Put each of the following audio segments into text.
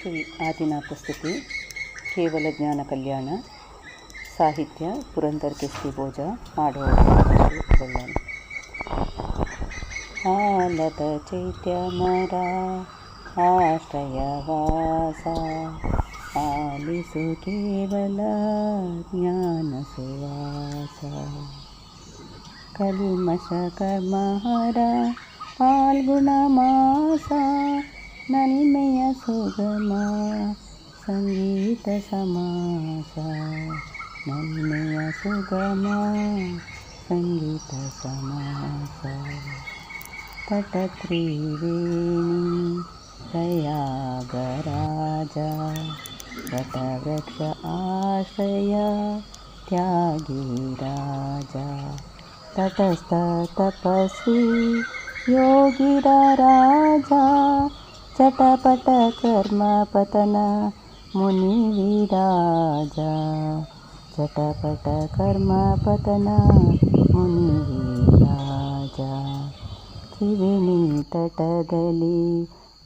ಶ್ರೀ ಆದಿನಾಥಸ್ತುತಿ ಕೇವಲ ಜ್ಞಾನ ಕಲ್ಯಾಣ ಸಾಹಿತ್ಯ ಪುರಂದರ್ ಕೆಸ್ತಿ ಭೋಜ ಹಾಡುವ ಬಳ್ಳಾರಿ ಆಲದ ಚೈತ್ಯ ಮರ ಆಶ್ರಯವಾಸ ಆಲಿಸು ಕೇವಲ ಜ್ಞಾನ ಸುವಾಸ ಕಲ್ಮಶ ಕರ್ಮಹರ ಪಾಲ್ಗುಣ ಮಾಸ ನನಿಮೆಯ ಸುಗಮ ಸಂಗೀತ ಸಮಾಸ ನನ್ಮೆಯ ಸುಗಮ ಸಂಗೀತ ಸಮಾಸ ತಟತ್ರಿವೇಣಿ ಪ್ರಯಾಗರಾಜ ವಟವೃಕ್ಷ ಆಶ್ರಯ ತ್ಯಾಗಿ ರಾಜ ತಟಸ್ಥ ತಪಸ್ವಿ ಯೋಗಿರ ರಾಜ षटपट कर्मपतना मुनिविराजा। झटपट कर्मपतना मुनिविजा किटदली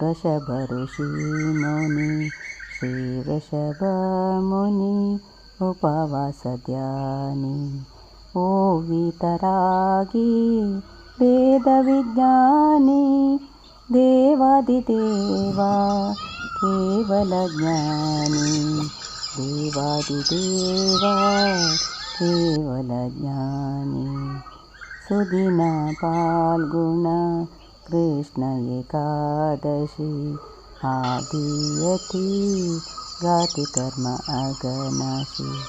दशभऋषिमुनि श्रीवृषभमुनि उपवासद्यानि ओ वितरागी वेदविज्ञानी देवादिदेवा केवलज्ञानी। देवादिदेवा केवलज्ञानी। सुदिना पाल्गुणा कृष्ण एकादशी। आदियति गातिकर्म अगमसि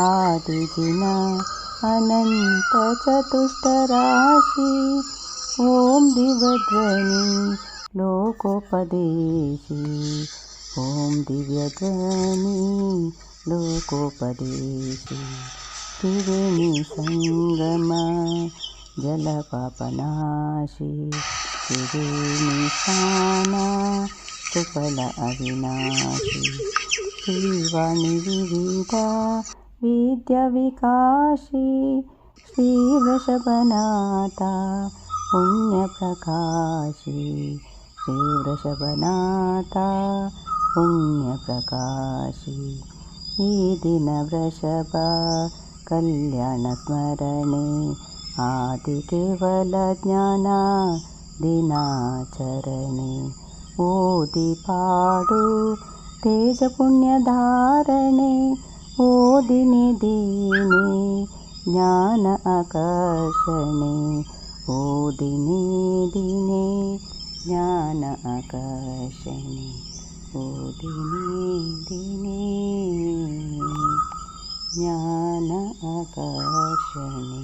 आदिजिना अनन्तचतुष्टराशि ॐ दिवध्वनि लोकोपदेशि। ॐ दिव्यध्वनि लोकोपदेशि। तिरेणी सङ्गम जलपापनाशि। त्रिरेणीशाना सुफल अविनाशि। शिवानि विविधा विद्याविकाशी श्रीवृषभनाथा പുണ്യപ്രകാശി ശ്രീവൃഷഭനാഥ പുണ്യപ്രകാശി ഈ ദിനവൃഷഭ कल्याणस्मरणे आदिकेवलज्ञाना दिनाचरणे ओदिपाडु तेजपुण्यधारणे ओदिनि दीने ज्ञान आकर्षणे ഓ ദിനേ ദിനേ ജ്ഞാന ആകാശനെ ഓ ദിനേ ദിനേ ജ്ഞാന ആകാശനെ